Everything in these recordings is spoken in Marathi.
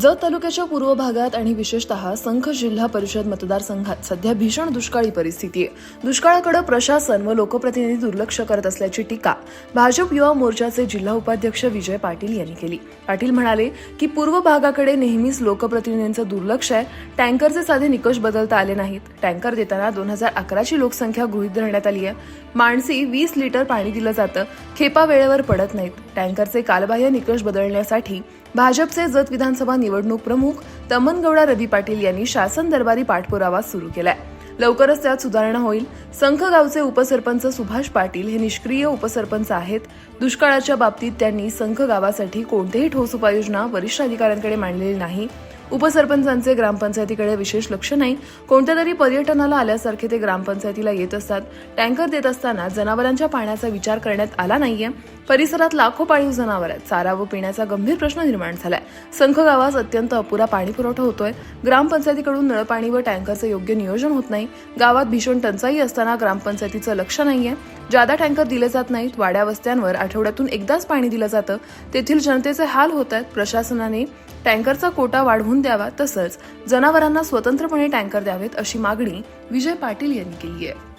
जत तालुक्याच्या पूर्व भागात आणि विशेषतः संख जिल्हा परिषद मतदारसंघात सध्या भीषण दुष्काळी परिस्थिती आहे. दुष्काळाकडे प्रशासन व लोकप्रतिनिधी दुर्लक्ष करत असल्याची टीका भाजप युवा मोर्चाचे जिल्हा उपाध्यक्ष विजय पाटील यांनी केली. पाटील म्हणाले की पूर्व भागाकडे नेहमीच लोकप्रतिनिधींचं दुर्लक्ष आहे. टँकरचे साधे निकष बदलता आले नाहीत. टँकर देताना दोन हजार अकराची लोकसंख्या गृहीत धरण्यात आली आहे. माणसी वीस लिटर पाणी दिलं जातं. खेपा वेळेवर पडत नाहीत. टँकरचे कालबाह्य निकष बदलण्यासाठी भाजपचे जत विधानसभा निवडणूक प्रमुख तमनगौडा रवी पाटील यांनी शासन दरबारी पाठपुरावा सुरू केलाय. लवकरच त्यात सुधारणा होईल. संख गावचे उपसरपंच सुभाष पाटील हे निष्क्रिय उपसरपंच आहेत. दुष्काळाच्या बाबतीत त्यांनी संख गावासाठी कोणतेही ठोस उपाययोजना वरिष्ठ अधिकाऱ्यांकडे मांडलेली नाही. उपसरपंचांचे ग्रामपंचायतीकडे विशेष लक्ष नाही. कोणत्या तरी पर्यटनाला आल्यासारखे ते ग्रामपंचायतीला येत असतात. टँकर देत असताना जनावरांच्या पाण्याचा विचार करण्यात आला नाहीये. परिसरात लाखो पाळीव जनावर आहेत. चारा व पिण्याचा गंभीर प्रश्न निर्माण झालाय. संख गावास अत्यंत अपुरा पाणी पुरवठा होतोय. ग्रामपंचायतीकडून नळपाणी व टँकरचं योग्य नियोजन होत नाही. गावात भीषण टंचाई असताना ग्रामपंचायतीचं लक्ष नाहीये. जादा टँकर दिले जात नाहीत वाड्या वस्त्यांवर आठवड्यातून एकदाच पाणी दिलं जातं. तेथील जनतेचे हाल होत आहेत. प्रशासनाने टँकरचा कोटा वाढवून द्यावा तसंच जनावरांना स्वतंत्रपणे टँकर द्यावेत अशी मागणी विजय पाटील यांनी केली आहे.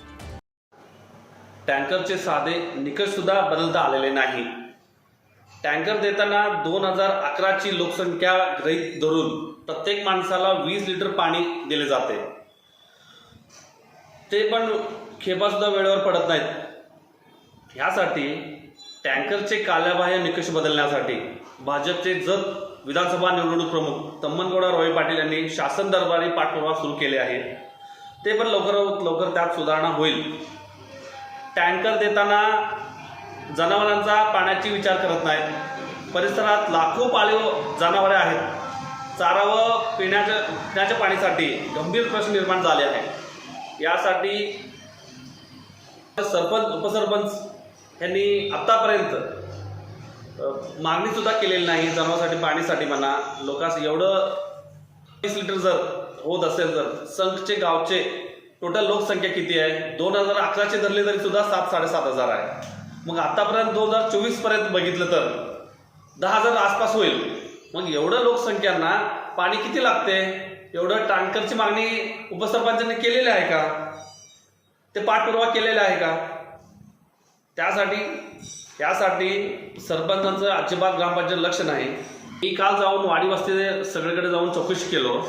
टँकरचे साधे निकष सुद्धा बदलता आलेले नाही. टँकर देताना दोन हजार अकराची लोकसंख्या गृहित धरून प्रत्येक माणसाला वीस लिटर पाणी दिले जाते. ते पण खेपासुद्धा वेळेवर पडत नाहीत. ह्यासाठी टँकरचे काल्याबाह्य निकष बदलण्यासाठी भाजपचे जत विधानसभा निवडणूक प्रमुख तम्मनगौडा रॉय पाटील यांनी शासन दरबारी पाठपुरावा सुरू केले आहे. ते पण लवकर लवकर त्यात सुधारणा होईल. टँकर देताना जनावरांचा पाण्याची विचार करत नाहीत. परिसरात लाखो पाळीव जनावरे आहेत. चारा व पिण्याच्या पिण्याच्या पाणीसाठी गंभीर प्रश्न निर्माण झाले आहे यासाठी सरपंच उपसरपंच यांनी आत्तापर्यंत मागणीसुद्धा केलेली नाही जनावरांसाठी पाणीसाठी म्हणा. लोकांस एवढं वीस लिटर जर होत असेल तर संघचे गावचे टोटल लोकसंख्या किती आहे? दोन हजार अकराचे धरले तरी सुद्धा सात साडेसात हजार आहे. मग आतापर्यंत दोन हजार चोवीसपर्यंत बघितलं तर दहा हजार आसपास होईल. मग एवढं लोकसंख्यांना पाणी किती लागते? एवढं टँकरची मागणी उपसरपंचांनी केलेली आहे का? ते पाठपुरावा केलेला आहे का? त्यासाठी त्यासाठी सरपंचांचं अजिबात ग्रामपंचायत लक्ष नाही. मी काल जाऊन वाडी वस्ती सगळीकडे जाऊन चौकशी केलो.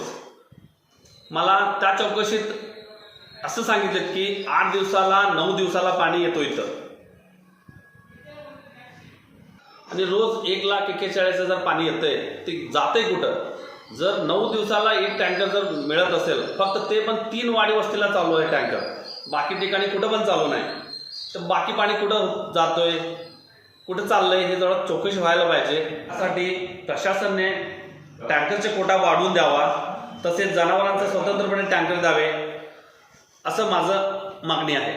मला त्या चौकशीत असं सांगितलं की आठ दिवसाला नऊ दिवसाला पाणी येतो इथं. आणि रोज एक लाख एक्केचाळीस हजार पाणी येतंय. ते जातंय कुठं? जर नऊ दिवसाला एक टँकर जर मिळत असेल फक्त ते पण तीन वाडी वस्तीला चालू आहे टँकर. बाकी ठिकाणी कुठं पण चालू नाही. तर बाकी पाणी कुठं जातोय? कुठं चाललंय हे जरा चौकशी व्हायला पाहिजे. त्यासाठी प्रशासनने टँकरचे कोटा वाढवून द्यावा तसेच जनावरांचे स्वतंत्रपणे टँकर द्यावे असं माझं मागणी आहे.